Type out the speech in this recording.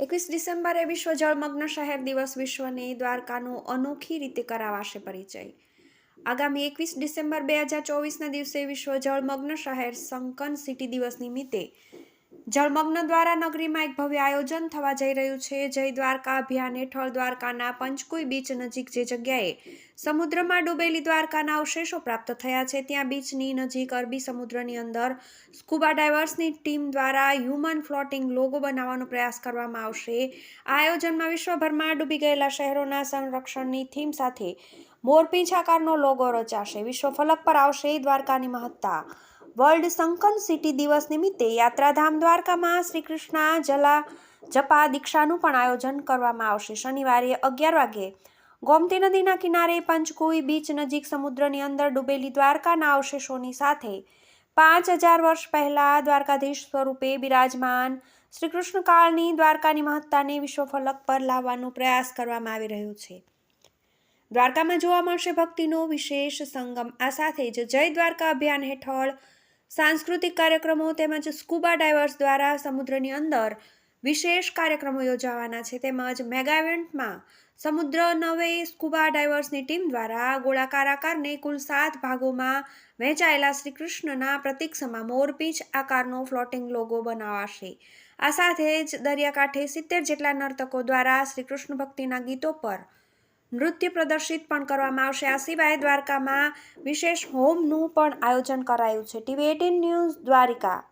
એકવીસ ડિસેમ્બરે વિશ્વ જળમગ્ન શહેર દિવસ વિશ્વને દ્વારકાનો અનોખી રીતે કરાવાશે પરિચય. આગામી એકવીસ ડિસેમ્બર બે હજાર ચોવીસના દિવસે વિશ્વ જળમગ્ન શહેર સંકન સિટી દિવસ નિમિત્તે જળમગ્ન દ્વારા નગરીમાં એક ભવ્ય આયોજન થવા જઈ રહ્યું છે. જય દ્વારકા અભિયાન હેઠળ દ્વારકાના પંચકુઈ બીચ નજીક જે જગ્યાએ સમુદ્રમાં ડૂબેલી દ્વારકાના અવશેષો પ્રાપ્ત થયા છે, ત્યાં બીચની નજીક અરબી સમુદ્રની અંદર સ્કુબા ડાઇવર્સની ટીમ દ્વારા હ્યુમન ફ્લોટિંગ લોગો બનાવવાનો પ્રયાસ કરવામાં આવશે. આ આયોજનમાં વિશ્વભરમાં ડૂબી ગયેલા શહેરોના સંરક્ષણની થીમ સાથે મોરપીંછ આકારનો લોગો રચાશે. વિશ્વ ફલક પર આવશે દ્વારકાની મહત્તા. વર્લ્ડ સંકન સિટી દિવસ નિમિત્તે યાત્રાધામ દ્વારકામાં શ્રી કૃષ્ણ જલા જપા દીક્ષાનું પણ આયોજન કરવામાં આવશે. શનિવારે અગિયાર વાગે ગોમતી નદીના કિનારે પંચકુઈ બીચ નજીક સમુદ્રની અંદર ડૂબેલી દ્વારકાના અવશેષોની સાથે પાંચ હજાર વર્ષ પહેલાં દ્વારકાધીશ સ્વરૂપે બિરાજમાન શ્રી કૃષ્ણ દ્વારકાની મહત્તાને વિશ્વફલક પર લાવવાનો પ્રયાસ કરવામાં આવી રહ્યો છે. દ્વારકામાં જોવા મળશે ભક્તિનો વિશેષ સંગમ. આ સાથે જ જય દ્વારકા અભિયાન હેઠળ સાંસ્કૃતિક કાર્યક્રમો તેમજ સ્કુબા ડાઇવર્સ દ્વારા સમુદ્રની અંદર વિશેષ કાર્યક્રમો યોજાવાના છે. તેમજ મેગા ઇવેન્ટમાં સમુદ્ર નવે સ્કુબા ડાઇવર્સની ટીમ દ્વારા ગોળાકાર આકારને કુલ સાત ભાગોમાં વહેંચાયેલા શ્રી કૃષ્ણના પ્રતીક્ષમાં મોરપીંછ આકારનો ફ્લોટિંગ લોગો બનાવાશે. આ સાથે જ દરિયાકાંઠે સિત્તેર જેટલા નર્તકો દ્વારા શ્રી કૃષ્ણ ભક્તિના ગીતો પર નૃત્ય પ્રદર્શિત પણ કરવામાં આવશે. આ સિવાય દ્વારકામાં વિશેષ હોમનું પણ આયોજન કરાયું છે. TV eighteen news, Dwarka.